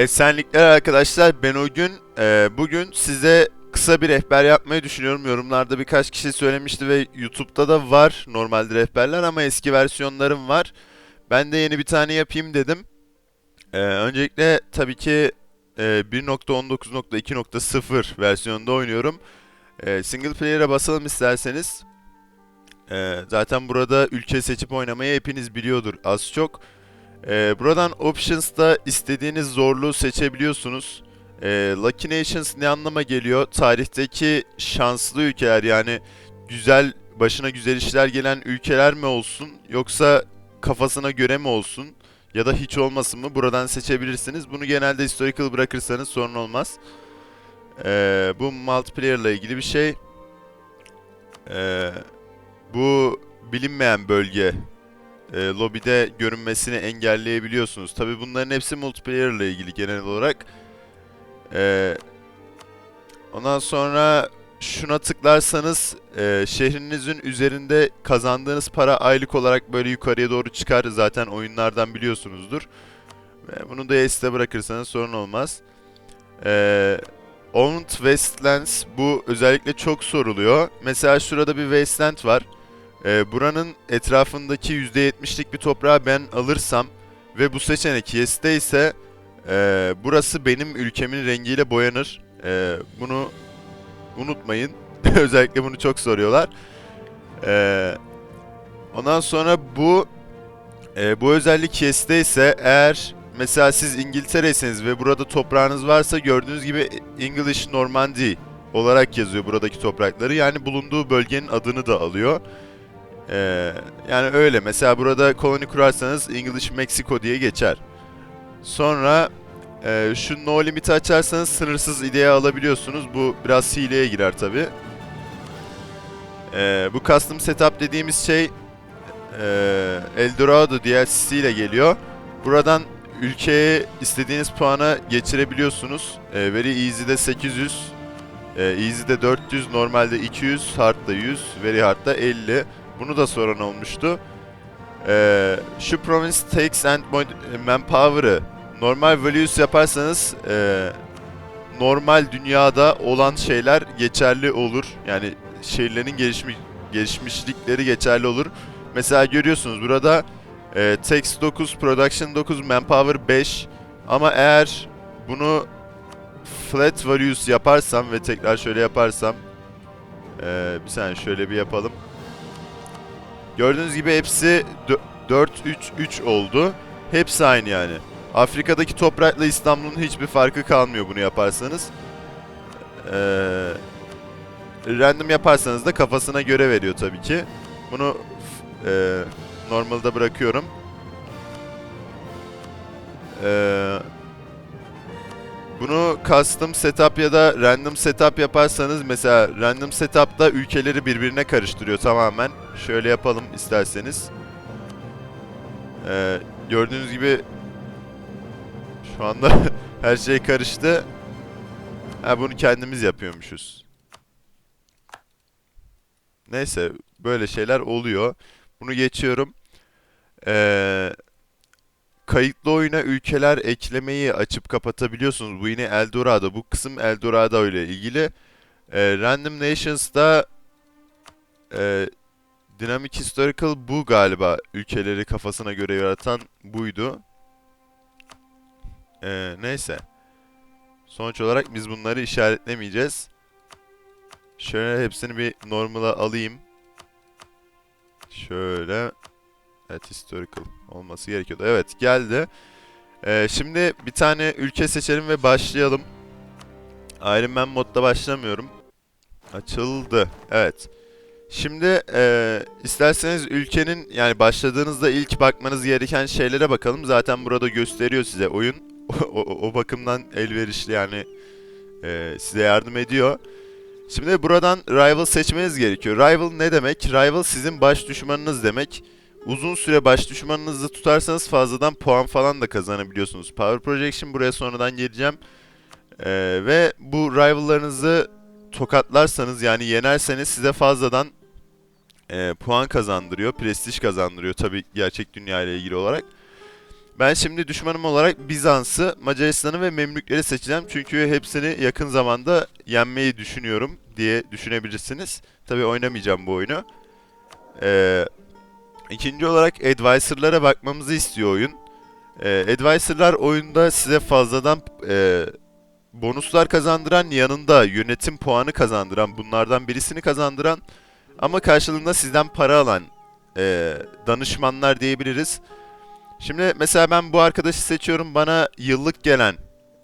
Esenlikler arkadaşlar ben o e, bugün size kısa bir rehber yapmayı düşünüyorum. Yorumlarda birkaç kişi söylemişti ve YouTube'da da var normalde rehberler ama eski versiyonlarım var. Ben de yeni bir tane yapayım dedim. E, öncelikle tabii ki e, 1.19.2.0 versiyonunda oynuyorum. E, single player'a basalım isterseniz. E, zaten burada ülke seçip oynamayı hepiniz biliyordur az çok. Ee, buradan Options'ta istediğiniz zorluğu seçebiliyorsunuz. Ee, Lucky Nations ne anlama geliyor? Tarihteki şanslı ülkeler yani güzel başına güzel işler gelen ülkeler mi olsun yoksa kafasına göre mi olsun ya da hiç olmasın mı buradan seçebilirsiniz. Bunu genelde historical bırakırsanız sorun olmaz. Ee, bu multiplayer ile ilgili bir şey. Ee, bu bilinmeyen bölge e, lobide görünmesini engelleyebiliyorsunuz. Tabi bunların hepsi multiplayer ile ilgili genel olarak. E, ondan sonra şuna tıklarsanız e, şehrinizin üzerinde kazandığınız para aylık olarak böyle yukarıya doğru çıkar. Zaten oyunlardan biliyorsunuzdur. Ve bunu da S'te bırakırsanız sorun olmaz. E, Owned Wastelands bu özellikle çok soruluyor. Mesela şurada bir Wasteland var. Ee, buranın etrafındaki %70'lik bir toprağı ben alırsam ve bu seçenek yes'te ise e, burası benim ülkemin rengiyle boyanır. E, bunu unutmayın. Özellikle bunu çok soruyorlar. E, ondan sonra bu e, bu özellik yes'te ise eğer mesela siz İngiltere'yseniz ve burada toprağınız varsa gördüğünüz gibi English Normandy olarak yazıyor buradaki toprakları. Yani bulunduğu bölgenin adını da alıyor. Ee, yani öyle. Mesela burada koloni kurarsanız English Mexico diye geçer. Sonra e, şu no limit'i açarsanız sınırsız ideye alabiliyorsunuz. Bu biraz hileye girer tabi. Ee, bu custom setup dediğimiz şey e, Eldorado DLC ile geliyor. Buradan ülkeye istediğiniz puana geçirebiliyorsunuz. E, Very Easy'de 800, e, Easy'de 400, normalde 200, Hard'da 100, Very Hard'da 50. Bunu da soran olmuştu. Ee, şu province takes and manpower'ı normal values yaparsanız e, normal dünyada olan şeyler geçerli olur. Yani şehirlerin gelişmiş gelişmişlikleri geçerli olur. Mesela görüyorsunuz burada e, text 9, production 9, manpower 5 ama eğer bunu flat values yaparsam ve tekrar şöyle yaparsam e, bir saniye şöyle bir yapalım. Gördüğünüz gibi hepsi 4-3-3 oldu. Hepsi aynı yani. Afrika'daki toprakla İstanbul'un hiçbir farkı kalmıyor bunu yaparsanız. Ee, random yaparsanız da kafasına göre veriyor tabii ki. Bunu e, normalde bırakıyorum. Ee, bunu custom setup ya da random setup yaparsanız mesela random setup'ta ülkeleri birbirine karıştırıyor tamamen. Şöyle yapalım isterseniz. Ee, gördüğünüz gibi şu anda her şey karıştı. Ha bunu kendimiz yapıyormuşuz. Neyse böyle şeyler oluyor. Bunu geçiyorum. Eee kayıtlı oyuna ülkeler eklemeyi açıp kapatabiliyorsunuz. Bu yine Eldorado. Bu kısım Eldorado ile ilgili. E, Random Nations'da e, Dynamic Historical bu galiba ülkeleri kafasına göre yaratan buydu. E, neyse. Sonuç olarak biz bunları işaretlemeyeceğiz. Şöyle hepsini bir normala alayım. Şöyle. Evet historical olması gerekiyordu. Evet geldi. Ee, şimdi bir tane ülke seçelim ve başlayalım. Iron Man modda başlamıyorum. Açıldı. Evet. Şimdi e, isterseniz ülkenin yani başladığınızda ilk bakmanız gereken şeylere bakalım. Zaten burada gösteriyor size oyun. o, o, o bakımdan elverişli yani e, size yardım ediyor. Şimdi buradan rival seçmeniz gerekiyor. Rival ne demek? Rival sizin baş düşmanınız demek uzun süre baş düşmanınızı tutarsanız fazladan puan falan da kazanabiliyorsunuz. Power Projection buraya sonradan geleceğim. Ee, ve bu rivallarınızı tokatlarsanız yani yenerseniz size fazladan e, puan kazandırıyor, prestij kazandırıyor tabii gerçek dünya ile ilgili olarak. Ben şimdi düşmanım olarak Bizans'ı, Macaristan'ı ve Memlükleri seçeceğim. Çünkü hepsini yakın zamanda yenmeyi düşünüyorum diye düşünebilirsiniz. Tabi oynamayacağım bu oyunu. Ee, ikinci olarak Advisor'lara bakmamızı istiyor oyun. Ee, Advisor'lar oyunda size fazladan e, bonuslar kazandıran, yanında yönetim puanı kazandıran, bunlardan birisini kazandıran ama karşılığında sizden para alan e, danışmanlar diyebiliriz. Şimdi mesela ben bu arkadaşı seçiyorum. Bana yıllık gelen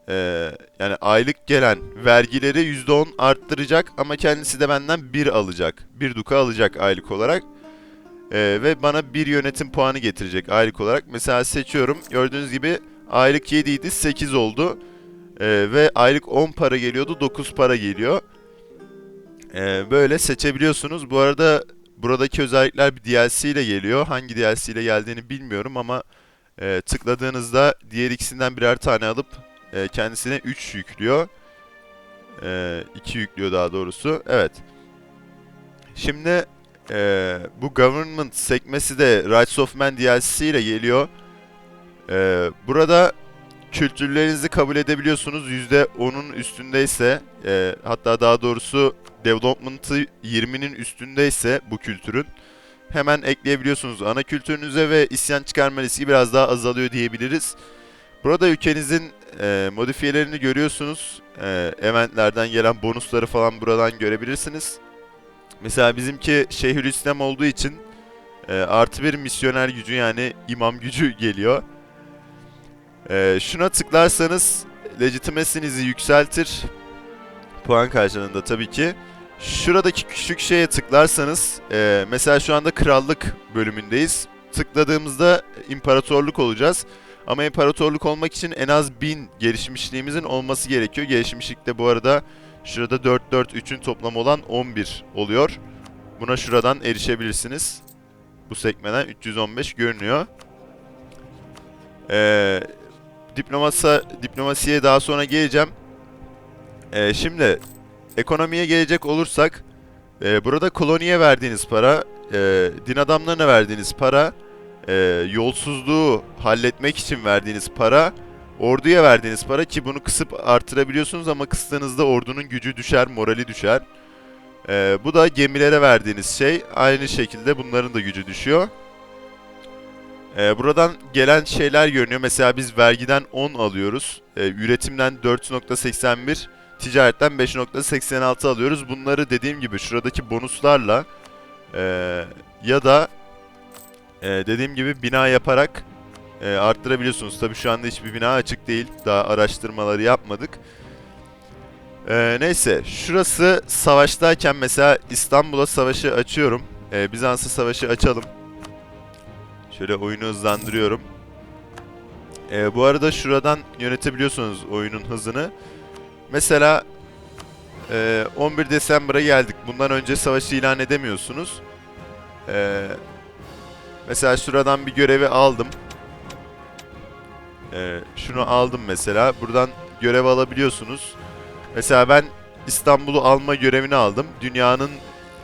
e, yani aylık gelen vergileri %10 arttıracak ama kendisi de benden 1 alacak. 1 duka alacak aylık olarak. E, ve bana bir yönetim puanı getirecek aylık olarak. Mesela seçiyorum. Gördüğünüz gibi aylık 7 idi 8 oldu. E, ve aylık 10 para geliyordu 9 para geliyor. E, böyle seçebiliyorsunuz. Bu arada buradaki özellikler bir DLC ile geliyor. Hangi DLC ile geldiğini bilmiyorum ama e, tıkladığınızda diğer ikisinden birer tane alıp e, kendisine 3 yüklüyor. 2 yüklüyor daha doğrusu. Evet. Şimdi e, bu Government sekmesi de Rights of Man DLC ile geliyor. E, burada kültürlerinizi kabul edebiliyorsunuz. %10'un üstündeyse e, hatta daha doğrusu development'ı 20'nin üstündeyse bu kültürün hemen ekleyebiliyorsunuz ana kültürünüze ve isyan çıkarma riski biraz daha azalıyor diyebiliriz. Burada ülkenizin e, modifiyelerini görüyorsunuz. E, eventlerden gelen bonusları falan buradan görebilirsiniz. Mesela bizimki Şeyhülislam olduğu için e, artı bir misyoner gücü yani imam gücü geliyor. E, şuna tıklarsanız legitimacy'nizi yükseltir. Puan karşılığında tabii ki. Şuradaki küçük şeye tıklarsanız, e, mesela şu anda krallık bölümündeyiz. Tıkladığımızda imparatorluk olacağız. Ama imparatorluk olmak için en az 1000 gelişmişliğimizin olması gerekiyor. Gelişmişlik de bu arada şurada 4 4 3'ün toplamı olan 11 oluyor. Buna şuradan erişebilirsiniz. Bu sekmeden 315 görünüyor. Ee, diplomasa, diplomasiye daha sonra geleceğim. Ee, şimdi ekonomiye gelecek olursak e, burada koloniye verdiğiniz para, e, din adamlarına verdiğiniz para, e, yolsuzluğu halletmek için verdiğiniz para, orduya verdiğiniz para ki bunu kısıp artırabiliyorsunuz ama kıstığınızda ordunun gücü düşer, morali düşer. E, bu da gemilere verdiğiniz şey. Aynı şekilde bunların da gücü düşüyor. E, buradan gelen şeyler görünüyor. Mesela biz vergiden 10 alıyoruz. E, üretimden 4.81 ticaretten 5.86 alıyoruz. Bunları dediğim gibi şuradaki bonuslarla e, ya da e, dediğim gibi bina yaparak e, arttırabiliyorsunuz. Tabi şu anda hiçbir bina açık değil. Daha araştırmaları yapmadık. E, neyse şurası savaştayken mesela İstanbul'a savaşı açıyorum. E, Bizans'a savaşı açalım. Şöyle oyunu hızlandırıyorum. E, bu arada şuradan yönetebiliyorsunuz oyunun hızını. Mesela e, 11 December'a geldik. Bundan önce savaşı ilan edemiyorsunuz. E, mesela şuradan bir görevi aldım. E, şunu aldım mesela. Buradan görev alabiliyorsunuz. Mesela ben İstanbul'u alma görevini aldım. Dünyanın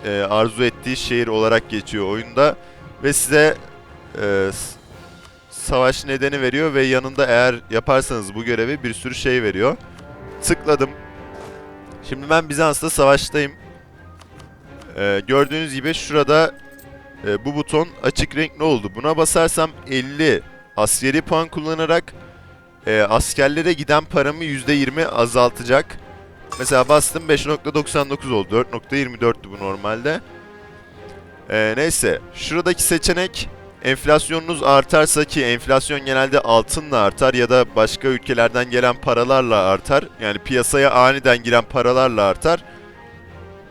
e, arzu ettiği şehir olarak geçiyor oyunda. Ve size e, savaş nedeni veriyor ve yanında eğer yaparsanız bu görevi bir sürü şey veriyor. Tıkladım. Şimdi ben Bizans'ta savaştayım. Ee, gördüğünüz gibi şurada e, bu buton açık renkli oldu. Buna basarsam 50 askeri puan kullanarak e, askerlere giden paramı %20 azaltacak. Mesela bastım 5.99 oldu. 4.24'tü bu normalde. Ee, neyse. Şuradaki seçenek enflasyonunuz artarsa ki enflasyon genelde altınla artar ya da başka ülkelerden gelen paralarla artar. Yani piyasaya aniden giren paralarla artar.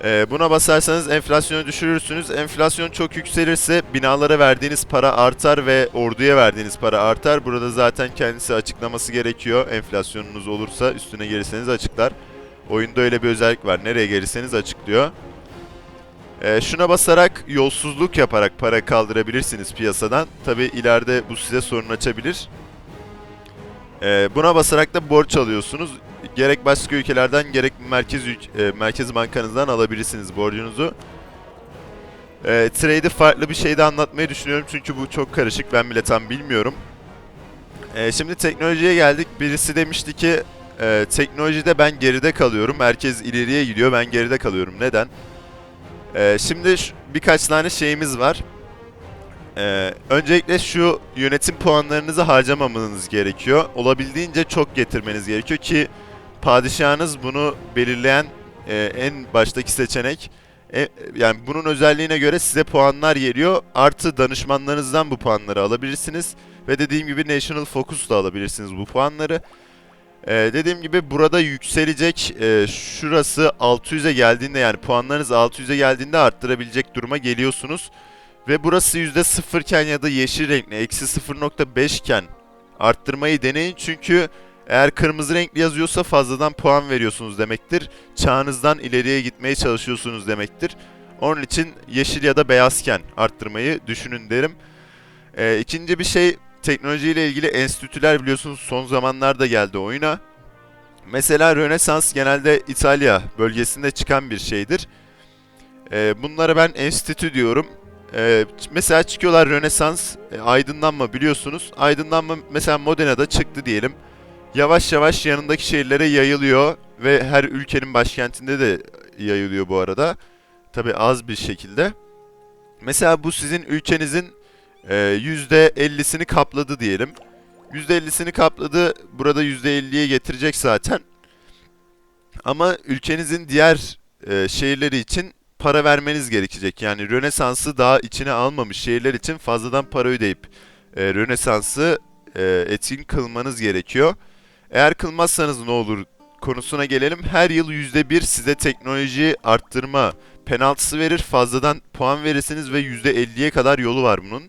Ee, buna basarsanız enflasyonu düşürürsünüz. Enflasyon çok yükselirse binalara verdiğiniz para artar ve orduya verdiğiniz para artar. Burada zaten kendisi açıklaması gerekiyor. Enflasyonunuz olursa üstüne gelirseniz açıklar. Oyunda öyle bir özellik var. Nereye gelirseniz açıklıyor. Ee, şuna basarak yolsuzluk yaparak para kaldırabilirsiniz piyasadan. Tabi ileride bu size sorun açabilir. Ee, buna basarak da borç alıyorsunuz. Gerek başka ülkelerden gerek merkez e, merkez bankanızdan alabilirsiniz borcunuzu. Ee, trade'i farklı bir şeyde anlatmayı düşünüyorum çünkü bu çok karışık ben bile tam bilmiyorum. Ee, şimdi teknolojiye geldik. Birisi demişti ki e, teknolojide ben geride kalıyorum. Herkes ileriye gidiyor. Ben geride kalıyorum. Neden? Ee, şimdi birkaç tane şeyimiz var. Ee, öncelikle şu yönetim puanlarınızı harcamamanız gerekiyor. Olabildiğince çok getirmeniz gerekiyor ki padişahınız bunu belirleyen e, en baştaki seçenek. E, yani bunun özelliğine göre size puanlar geliyor. Artı danışmanlarınızdan bu puanları alabilirsiniz. Ve dediğim gibi National Focus da alabilirsiniz bu puanları. Ee, dediğim gibi burada yükselecek. Ee, şurası 600'e geldiğinde yani puanlarınız 600'e geldiğinde arttırabilecek duruma geliyorsunuz. Ve burası %0 iken ya da yeşil renkli eksi 0.5 iken arttırmayı deneyin. Çünkü eğer kırmızı renkli yazıyorsa fazladan puan veriyorsunuz demektir. Çağınızdan ileriye gitmeye çalışıyorsunuz demektir. Onun için yeşil ya da beyazken arttırmayı düşünün derim. Ee, ikinci bir şey teknolojiyle ilgili enstitüler biliyorsunuz son zamanlarda geldi oyuna. Mesela Rönesans genelde İtalya bölgesinde çıkan bir şeydir. Ee, bunlara ben enstitü diyorum. Ç- mesela çıkıyorlar Rönesans, e, aydınlanma biliyorsunuz. Aydınlanma mesela Modena'da çıktı diyelim. Yavaş yavaş yanındaki şehirlere yayılıyor ve her ülkenin başkentinde de yayılıyor bu arada. Tabi az bir şekilde. Mesela bu sizin ülkenizin e, %50'sini kapladı diyelim. %50'sini kapladı. Burada %50'ye getirecek zaten. Ama ülkenizin diğer e, şehirleri için para vermeniz gerekecek. Yani Rönesans'ı daha içine almamış şehirler için fazladan para ödeyip e, Rönesans'ı e, etkin kılmanız gerekiyor. Eğer kılmazsanız ne olur konusuna gelelim. Her yıl %1 size teknoloji arttırma penaltısı verir. Fazladan puan verirsiniz ve %50'ye kadar yolu var bunun.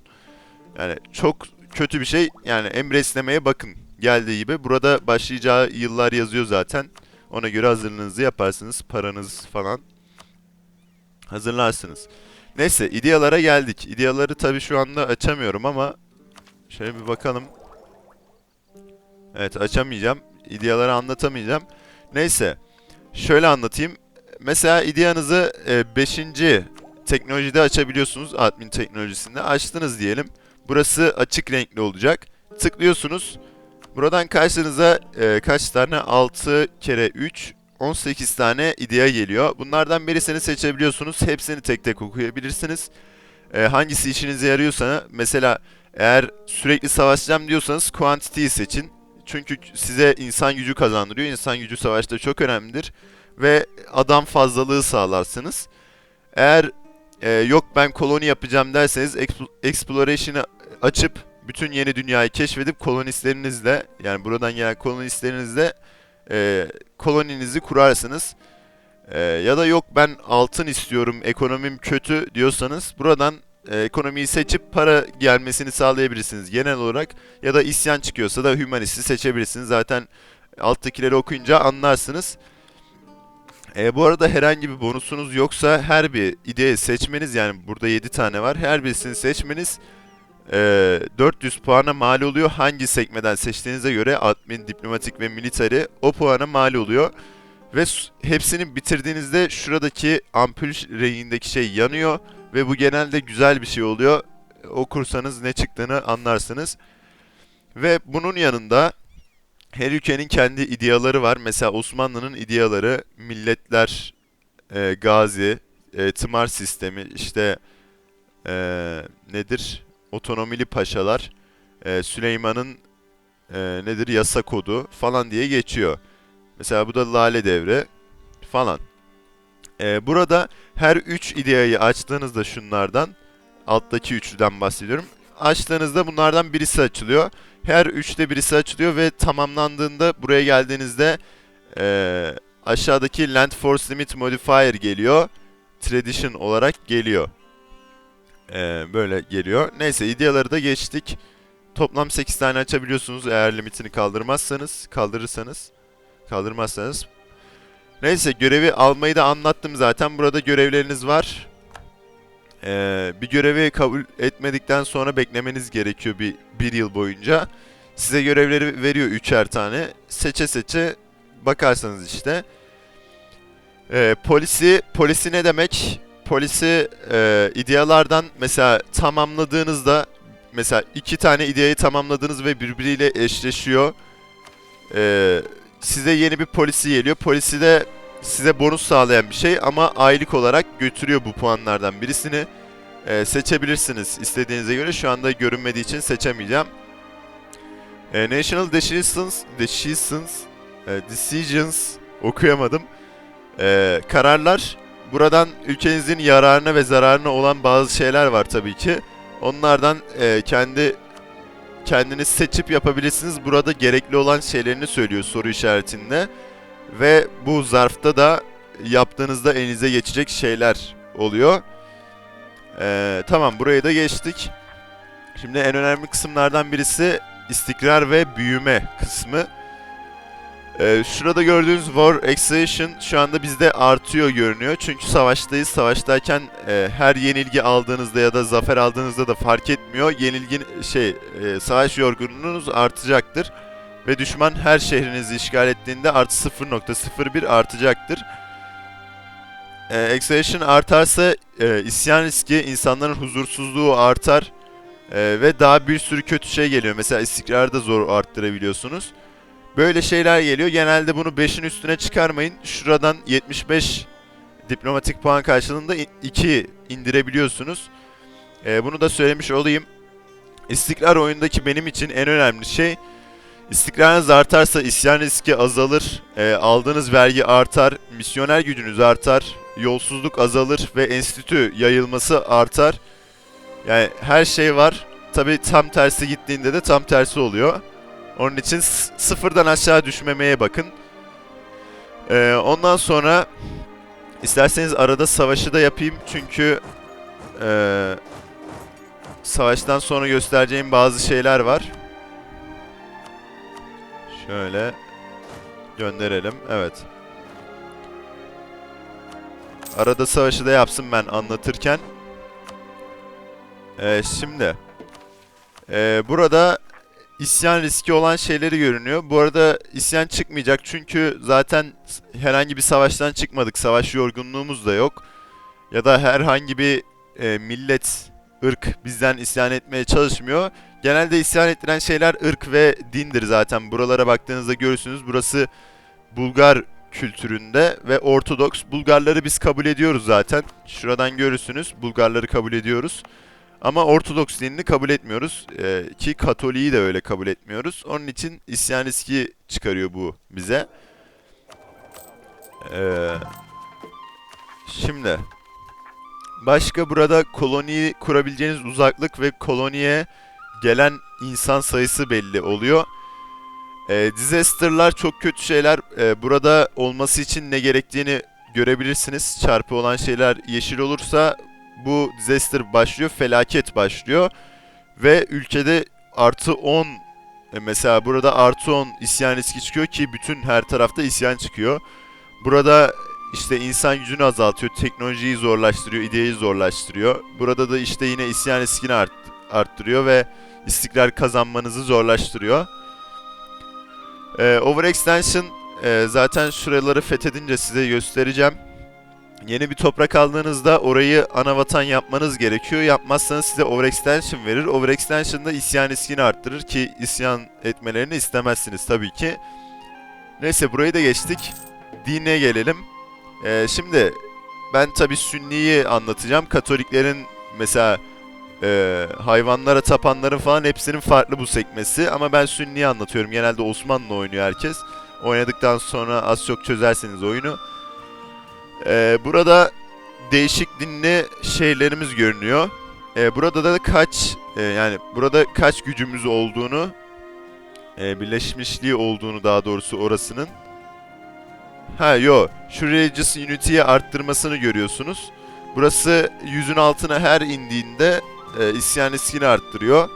Yani çok kötü bir şey. Yani emreslemeye bakın. Geldiği gibi. Burada başlayacağı yıllar yazıyor zaten. Ona göre hazırlığınızı yaparsınız. Paranız falan hazırlarsınız. Neyse idealara geldik. İdeaları tabii şu anda açamıyorum ama şöyle bir bakalım. Evet açamayacağım. İdeaları anlatamayacağım. Neyse. Şöyle anlatayım. Mesela ideanızı 5. teknolojide açabiliyorsunuz. Admin teknolojisinde. Açtınız diyelim. Burası açık renkli olacak. Tıklıyorsunuz. Buradan karşınıza e, kaç tane? 6 kere 3, 18 tane idea geliyor. Bunlardan birisini seçebiliyorsunuz. Hepsini tek tek okuyabilirsiniz. E, hangisi işinize yarıyorsa mesela eğer sürekli savaşacağım diyorsanız quantity'yi seçin. Çünkü size insan gücü kazandırıyor. İnsan gücü savaşta çok önemlidir. Ve adam fazlalığı sağlarsınız. Eğer e, yok ben koloni yapacağım derseniz exp- exploration'ı açıp bütün yeni dünyayı keşfedip kolonistlerinizle yani buradan gelen kolonistlerinizle e, koloninizi kurarsınız. E, ya da yok ben altın istiyorum ekonomim kötü diyorsanız buradan ekonomiyi seçip para gelmesini sağlayabilirsiniz genel olarak. Ya da isyan çıkıyorsa da humanisti seçebilirsiniz. Zaten alttakileri okuyunca anlarsınız. E, bu arada herhangi bir bonusunuz yoksa her bir ideyi seçmeniz yani burada 7 tane var. Her birisini seçmeniz e, 400 puana mal oluyor. Hangi sekmeden seçtiğinize göre admin, diplomatik ve military o puana mal oluyor. Ve hepsini bitirdiğinizde şuradaki ampul rengindeki şey yanıyor. Ve bu genelde güzel bir şey oluyor. Okursanız ne çıktığını anlarsınız. Ve bunun yanında her ülkenin kendi ideaları var. Mesela Osmanlı'nın ideaları milletler, e, gazi, e, tımar sistemi, işte e, nedir? Otonomili paşalar, e, Süleyman'ın e, nedir? Yasa kodu falan diye geçiyor. Mesela bu da Lale Devri falan. E, burada her 3 ideayı açtığınızda şunlardan, alttaki üçlüden bahsediyorum. Açtığınızda bunlardan birisi açılıyor. Her üçte birisi açılıyor ve tamamlandığında buraya geldiğinizde eee, aşağıdaki Land Force Limit Modifier geliyor. Tradition olarak geliyor. Eee, böyle geliyor. Neyse ideaları da geçtik. Toplam 8 tane açabiliyorsunuz eğer limitini kaldırmazsanız, kaldırırsanız, kaldırmazsanız. Neyse görevi almayı da anlattım zaten. Burada görevleriniz var. Ee, bir görevi kabul etmedikten sonra beklemeniz gerekiyor bir, bir yıl boyunca. Size görevleri veriyor üçer tane. Seçe seçe bakarsanız işte. Ee, polisi, polisi ne demek? Polisi e, idealardan mesela tamamladığınızda mesela iki tane ideayı tamamladınız ve birbiriyle eşleşiyor. Ee, size yeni bir polisi geliyor. Polisi de size bonus sağlayan bir şey ama aylık olarak götürüyor bu puanlardan birisini. Ee, seçebilirsiniz istediğinize göre. Şu anda görünmediği için seçemeyeceğim. Ee, National Decisions, Decisions, e, Decisions okuyamadım. Ee, kararlar buradan ülkenizin yararına ve zararına olan bazı şeyler var tabii ki. Onlardan e, kendi kendiniz seçip yapabilirsiniz. Burada gerekli olan şeylerini söylüyor soru işaretinde. Ve bu zarfta da yaptığınızda elinize geçecek şeyler oluyor. Ee, tamam burayı da geçtik. Şimdi en önemli kısımlardan birisi istikrar ve büyüme kısmı. Ee, şurada gördüğünüz War Exhaustion şu anda bizde artıyor görünüyor. Çünkü savaştayız. Savaştayken e, her yenilgi aldığınızda ya da zafer aldığınızda da fark etmiyor. Yenilgin şey e, savaş yorgunluğunuz artacaktır. Ve düşman her şehrinizi işgal ettiğinde artı 0.01 artacaktır. E, Exhaustion artarsa e, isyan riski, insanların huzursuzluğu artar. E, ve daha bir sürü kötü şey geliyor. Mesela istikrarı da zor arttırabiliyorsunuz. Böyle şeyler geliyor. Genelde bunu 5'in üstüne çıkarmayın. Şuradan 75 diplomatik puan karşılığında 2 indirebiliyorsunuz. Ee, bunu da söylemiş olayım. İstikrar oyundaki benim için en önemli şey. İstikrarınız artarsa isyan riski azalır, e, aldığınız vergi artar, misyoner gücünüz artar, yolsuzluk azalır ve enstitü yayılması artar. Yani her şey var. Tabi tam tersi gittiğinde de tam tersi oluyor. Onun için sıfırdan aşağı düşmemeye bakın. Ee, ondan sonra isterseniz arada savaşı da yapayım çünkü ee, savaştan sonra göstereceğim bazı şeyler var. Şöyle gönderelim. Evet. Arada savaşı da yapsın ben anlatırken. Ee, şimdi ee, burada isyan riski olan şeyleri görünüyor. Bu arada isyan çıkmayacak çünkü zaten herhangi bir savaştan çıkmadık. Savaş yorgunluğumuz da yok. Ya da herhangi bir e, millet, ırk bizden isyan etmeye çalışmıyor. Genelde isyan ettiren şeyler ırk ve dindir zaten. Buralara baktığınızda görürsünüz. Burası Bulgar kültüründe ve Ortodoks. Bulgarları biz kabul ediyoruz zaten. Şuradan görürsünüz. Bulgarları kabul ediyoruz. Ama Ortodoks dinini kabul etmiyoruz. Ee, ki Katoliği de öyle kabul etmiyoruz. Onun için isyan riski çıkarıyor bu bize. Ee, şimdi başka burada koloni kurabileceğiniz uzaklık ve koloniye gelen insan sayısı belli oluyor. Ee, disaster'lar çok kötü şeyler. Ee, burada olması için ne gerektiğini görebilirsiniz. Çarpı olan şeyler yeşil olursa bu disaster başlıyor, felaket başlıyor. Ve ülkede artı 10 e, mesela burada artı 10 isyan riski çıkıyor ki bütün her tarafta isyan çıkıyor. Burada işte insan gücünü azaltıyor, teknolojiyi zorlaştırıyor, ideyi zorlaştırıyor. Burada da işte yine isyan riskini art, arttırıyor ve istikrar kazanmanızı zorlaştırıyor. Ee, overextension e, zaten şuraları fethedince size göstereceğim. Yeni bir toprak aldığınızda orayı ana vatan yapmanız gerekiyor. Yapmazsanız size overextension verir. Overextension da isyan riskini arttırır ki isyan etmelerini istemezsiniz tabii ki. Neyse burayı da geçtik. Dine gelelim. Ee, şimdi ben tabii Sünni'yi anlatacağım. Katoliklerin mesela e, hayvanlara tapanların falan hepsinin farklı bu sekmesi. Ama ben Sünni'yi anlatıyorum. Genelde Osmanlı oynuyor herkes. Oynadıktan sonra az çok çözerseniz oyunu. Ee, burada değişik dinli şeylerimiz görünüyor. Ee, burada da kaç e, yani burada kaç gücümüz olduğunu e, birleşmişliği olduğunu daha doğrusu orasının. Ha yo şu religious unity'yi arttırmasını görüyorsunuz. Burası yüzün altına her indiğinde e, isyan riskini arttırıyor.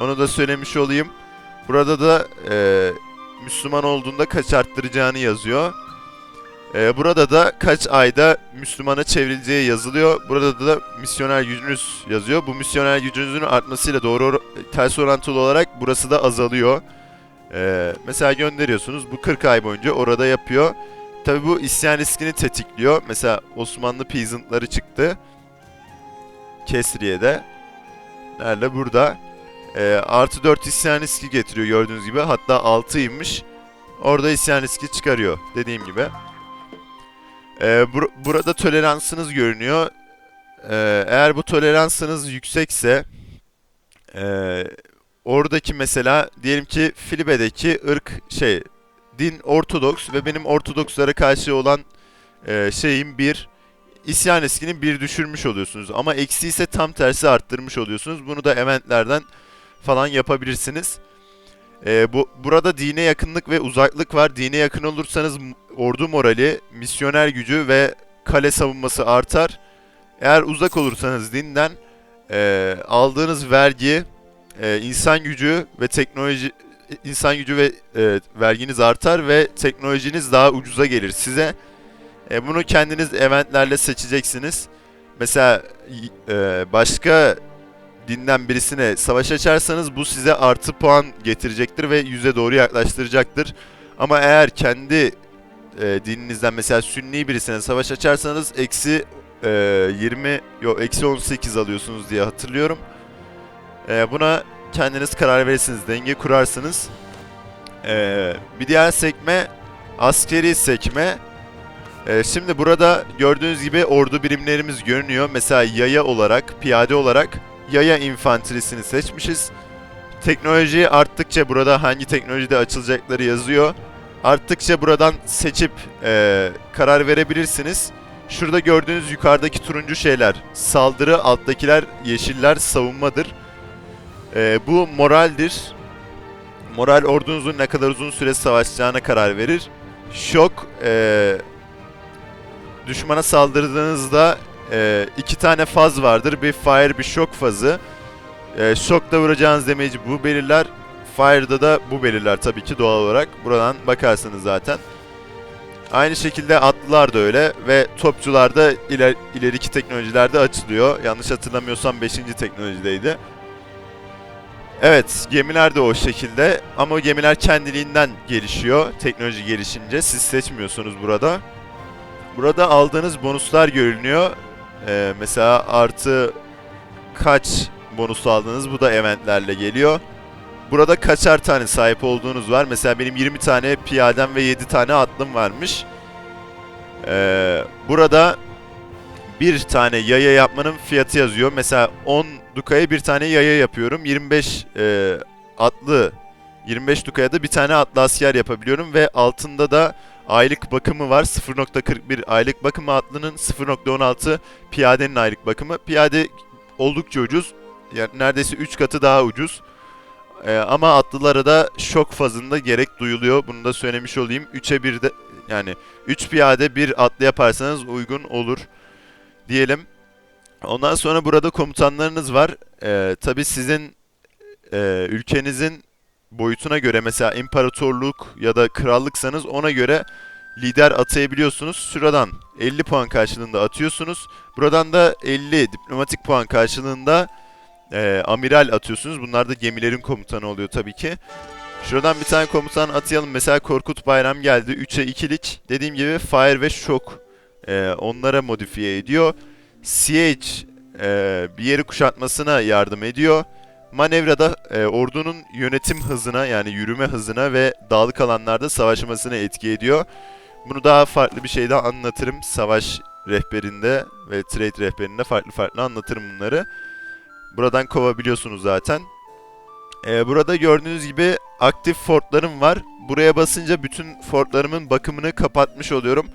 Onu da söylemiş olayım. Burada da e, Müslüman olduğunda kaç arttıracağını yazıyor. Ee, burada da kaç ayda Müslümana çevrileceği yazılıyor. Burada da misyoner gücünüz yazıyor. Bu misyoner gücünüzün artmasıyla doğru ters orantılı olarak burası da azalıyor. Ee, mesela gönderiyorsunuz. Bu 40 ay boyunca orada yapıyor. Tabi bu isyan riskini tetikliyor. Mesela Osmanlı peasantları çıktı. Kesriye'de. Nerede? Burada. Ee, artı 4 isyan riski getiriyor gördüğünüz gibi. Hatta 6'ymış. Orada isyan riski çıkarıyor dediğim gibi. Ee, bur- burada toleransınız görünüyor. Ee, eğer bu toleransınız yüksekse ee, oradaki mesela diyelim ki Filibe'deki ırk şey din Ortodoks ve benim Ortodokslara karşı olan ee, şeyim bir isyan riskini bir düşürmüş oluyorsunuz. Ama eksi ise tam tersi arttırmış oluyorsunuz. Bunu da eventlerden falan yapabilirsiniz. Ee, bu burada dine yakınlık ve uzaklık var. Dine yakın olursanız ordu morali, misyoner gücü ve kale savunması artar. Eğer uzak olursanız dinden e, aldığınız vergi, e, insan gücü ve teknoloji insan gücü ve e, verginiz artar ve teknolojiniz daha ucuza gelir size. E, bunu kendiniz eventlerle seçeceksiniz. Mesela e, başka dinden birisine savaş açarsanız bu size artı puan getirecektir ve yüze doğru yaklaştıracaktır. Ama eğer kendi e, dininizden mesela Sünni birisine savaş açarsanız eksi e, 20 yok eksi 18 alıyorsunuz diye hatırlıyorum. E, buna kendiniz karar verirsiniz, denge kurarsınız. E, bir diğer sekme askeri sekme. E, şimdi burada gördüğünüz gibi ordu birimlerimiz görünüyor. Mesela yaya olarak, piyade olarak yaya infantrisini seçmişiz. Teknoloji arttıkça burada hangi teknolojide açılacakları yazıyor. Arttıkça buradan seçip e, karar verebilirsiniz. Şurada gördüğünüz yukarıdaki turuncu şeyler saldırı, alttakiler yeşiller savunmadır. E, bu moraldir. Moral ordunuzun ne kadar uzun süre savaşacağına karar verir. Şok, e, düşmana saldırdığınızda e, iki tane faz vardır. Bir fire, bir şok fazı. E, şokta vuracağınız damage'i bu belirler. Fire'da da bu belirler tabii ki doğal olarak. Buradan bakarsınız zaten. Aynı şekilde atlılar da öyle ve topçular da iler, ileriki teknolojilerde açılıyor. Yanlış hatırlamıyorsam 5. teknolojideydi. Evet, gemiler de o şekilde ama gemiler kendiliğinden gelişiyor teknoloji gelişince. Siz seçmiyorsunuz burada. Burada aldığınız bonuslar görünüyor. Ee, mesela artı kaç bonus aldınız bu da eventlerle geliyor. Burada kaçar tane sahip olduğunuz var. Mesela benim 20 tane piyadem ve 7 tane atlım varmış. Ee, burada bir tane yaya yapmanın fiyatı yazıyor. Mesela 10 dukaya bir tane yaya yapıyorum. 25 e, atlı 25 dukaya da bir tane atlı asker yapabiliyorum ve altında da aylık bakımı var. 0.41 aylık bakımı atlının 0.16 piyadenin aylık bakımı. Piyade oldukça ucuz. Yani neredeyse 3 katı daha ucuz. Ee, ama atlılara da şok fazında gerek duyuluyor. Bunu da söylemiş olayım. 3'e 1 de yani 3 piyade bir atlı yaparsanız uygun olur diyelim. Ondan sonra burada komutanlarınız var. Ee, tabii sizin e, ülkenizin boyutuna göre mesela imparatorluk ya da krallıksanız ona göre lider atayabiliyorsunuz. Şuradan 50 puan karşılığında atıyorsunuz. Buradan da 50 diplomatik puan karşılığında e, amiral atıyorsunuz. Bunlar da gemilerin komutanı oluyor tabii ki. Şuradan bir tane komutan atayalım. Mesela Korkut Bayram geldi. 3'e 2'lik. Dediğim gibi Fire ve Shock e, onlara modifiye ediyor. Siege e, bir yeri kuşatmasına yardım ediyor. Manevrada e, ordunun yönetim hızına yani yürüme hızına ve dağlık alanlarda savaşmasına etki ediyor. Bunu daha farklı bir şeyde anlatırım. Savaş rehberinde ve trade rehberinde farklı farklı anlatırım bunları. Buradan kovabiliyorsunuz zaten. E, burada gördüğünüz gibi aktif fortlarım var. Buraya basınca bütün fortlarımın bakımını kapatmış oluyorum.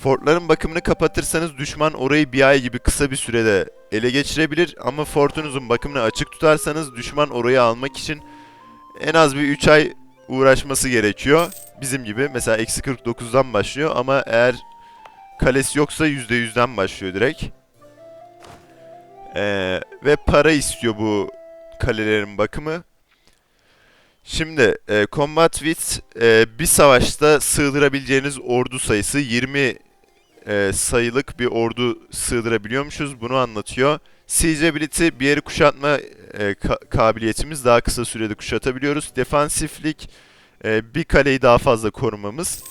Fortların bakımını kapatırsanız düşman orayı bir ay gibi kısa bir sürede ele geçirebilir ama fortunuzun bakımını açık tutarsanız düşman orayı almak için en az bir 3 ay uğraşması gerekiyor. Bizim gibi mesela eksi 49'dan başlıyor ama eğer kalesi yoksa %100'den başlıyor direkt. Ee, ve para istiyor bu kalelerin bakımı. Şimdi e, Combat With e, bir savaşta sığdırabileceğiniz ordu sayısı 20 e, sayılık bir ordu sığdırabiliyormuşuz. Bunu anlatıyor. Siegeability bir yeri kuşatma e, ka- kabiliyetimiz daha kısa sürede kuşatabiliyoruz. Defansiflik e, bir kaleyi daha fazla korumamız.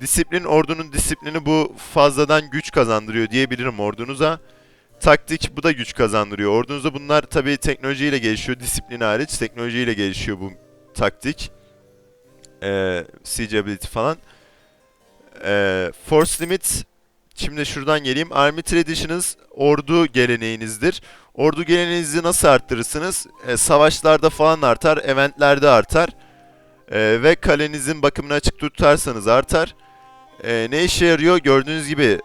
Disiplin ordunun disiplini bu fazladan güç kazandırıyor diyebilirim ordunuza. taktik bu da güç kazandırıyor. Ordunuzda bunlar tabii teknolojiyle gelişiyor. Disiplin hariç teknolojiyle gelişiyor bu taktik. Ee, siege ability falan. Ee, force limit Şimdi şuradan geleyim. Army Traditions ordu geleneğinizdir. Ordu geleneğinizi nasıl arttırırsınız? Ee, savaşlarda falan artar, eventlerde artar. Ee, ve kalenizin bakımını açık tutarsanız artar. Ee, ne işe yarıyor? Gördüğünüz gibi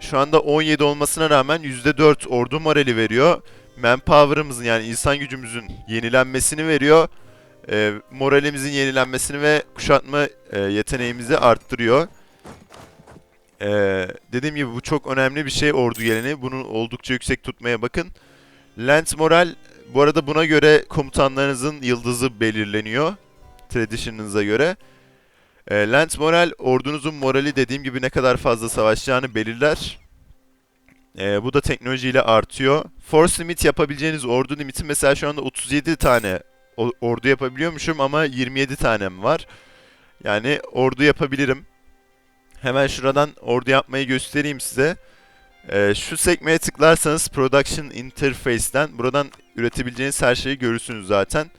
şu anda 17 olmasına rağmen %4 ordu morali veriyor. Manpower'ımızın yani insan gücümüzün yenilenmesini veriyor. Ee, moralimizin yenilenmesini ve kuşatma e, yeteneğimizi arttırıyor. Ee, dediğim gibi bu çok önemli bir şey ordu geleneği. Bunu oldukça yüksek tutmaya bakın. Lance moral bu arada buna göre komutanlarınızın yıldızı belirleniyor. Tradition'ınıza göre. E, Lance moral ordunuzun morali dediğim gibi ne kadar fazla savaşacağını belirler. E, bu da teknolojiyle artıyor. Force limit yapabileceğiniz ordu limiti mesela şu anda 37 tane ordu yapabiliyormuşum ama 27 tanem var. Yani ordu yapabilirim. Hemen şuradan ordu yapmayı göstereyim size. Ee, şu sekmeye tıklarsanız Production Interface'ten buradan üretebileceğiniz her şeyi görürsünüz zaten.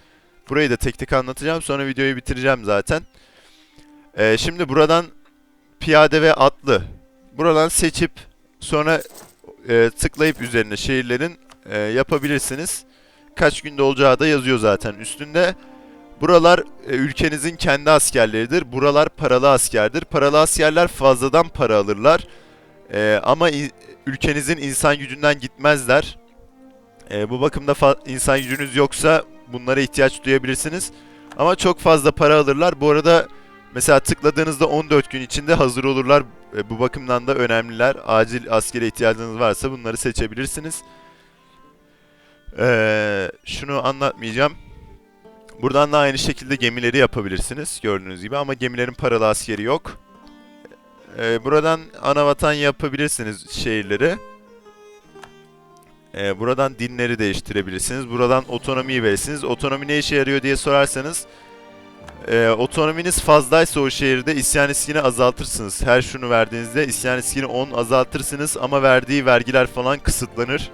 Burayı da tek tek anlatacağım. Sonra videoyu bitireceğim zaten. Ee, şimdi buradan piyade ve atlı. Buradan seçip sonra e, tıklayıp üzerine şehirlerin e, yapabilirsiniz. Kaç günde olacağı da yazıyor zaten üstünde. Buralar e, ülkenizin kendi askerleridir. Buralar paralı askerdir. Paralı askerler fazladan para alırlar. E, ama i- ülkenizin insan gücünden gitmezler. E, bu bakımda insan gücünüz yoksa bunlara ihtiyaç duyabilirsiniz. Ama çok fazla para alırlar. Bu arada mesela tıkladığınızda 14 gün içinde hazır olurlar. E, bu bakımdan da önemliler. Acil askere ihtiyacınız varsa bunları seçebilirsiniz. E, şunu anlatmayacağım. Buradan da aynı şekilde gemileri yapabilirsiniz gördüğünüz gibi ama gemilerin paralı askeri yok. Ee, buradan ana vatan yapabilirsiniz şehirleri. Ee, buradan dinleri değiştirebilirsiniz. Buradan otonomiyi verirsiniz. Otonomi ne işe yarıyor diye sorarsanız e, otonominiz fazlaysa o şehirde isyan riskini azaltırsınız. Her şunu verdiğinizde isyan riskini 10 azaltırsınız ama verdiği vergiler falan kısıtlanır.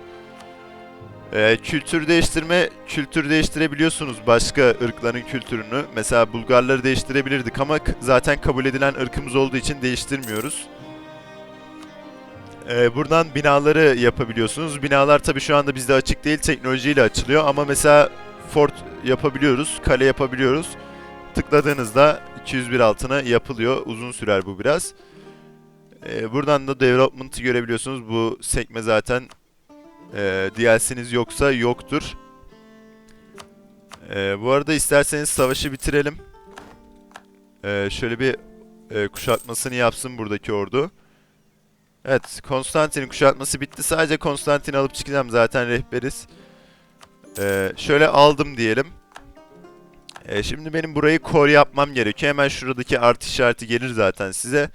Ee, kültür değiştirme, kültür değiştirebiliyorsunuz başka ırkların kültürünü. Mesela Bulgarları değiştirebilirdik ama zaten kabul edilen ırkımız olduğu için değiştirmiyoruz. Ee, buradan binaları yapabiliyorsunuz. Binalar tabii şu anda bizde açık değil, teknolojiyle açılıyor ama mesela fort yapabiliyoruz, kale yapabiliyoruz. Tıkladığınızda 201 altına yapılıyor. Uzun sürer bu biraz. Ee, buradan da development'ı görebiliyorsunuz. Bu sekme zaten ee, DLC'niz yoksa yoktur. Ee, bu arada isterseniz savaşı bitirelim. Ee, şöyle bir e, kuşatmasını yapsın buradaki ordu. Evet, Konstantin'in kuşatması bitti. Sadece Konstantin'i alıp çıkacağım zaten rehberiz. Ee, şöyle aldım diyelim. Ee, şimdi benim burayı core yapmam gerekiyor. Hemen şuradaki artı işareti gelir zaten size.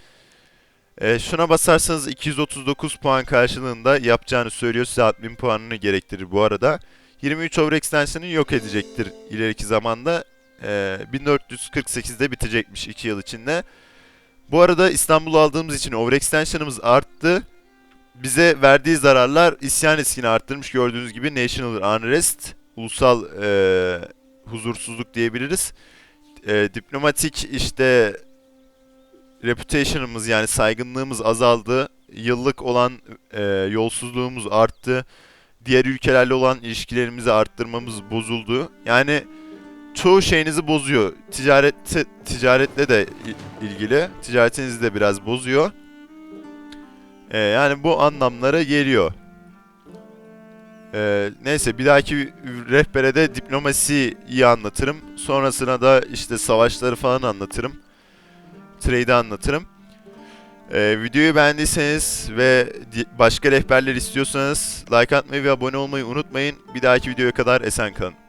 E, şuna basarsanız 239 puan karşılığında yapacağını söylüyor. Size admin puanını gerektirir bu arada. 23 overextension'ı yok edecektir ileriki zamanda. E, 1448'de bitecekmiş 2 yıl içinde. Bu arada İstanbul'u aldığımız için overextension'ımız arttı. Bize verdiği zararlar isyan riskini arttırmış. Gördüğünüz gibi National Unrest, ulusal e, huzursuzluk diyebiliriz. E, diplomatik işte reputation'ımız yani saygınlığımız azaldı. Yıllık olan e, yolsuzluğumuz arttı. Diğer ülkelerle olan ilişkilerimizi arttırmamız bozuldu. Yani çoğu şeyinizi bozuyor. Ticaret ticaretle de ilgili. Ticaretinizi de biraz bozuyor. E, yani bu anlamlara geliyor. E, neyse bir dahaki rehbere de diplomasiyi anlatırım. Sonrasına da işte savaşları falan anlatırım trade'i anlatırım. Ee, videoyu beğendiyseniz ve başka rehberler istiyorsanız like atmayı ve abone olmayı unutmayın. Bir dahaki videoya kadar esen kalın.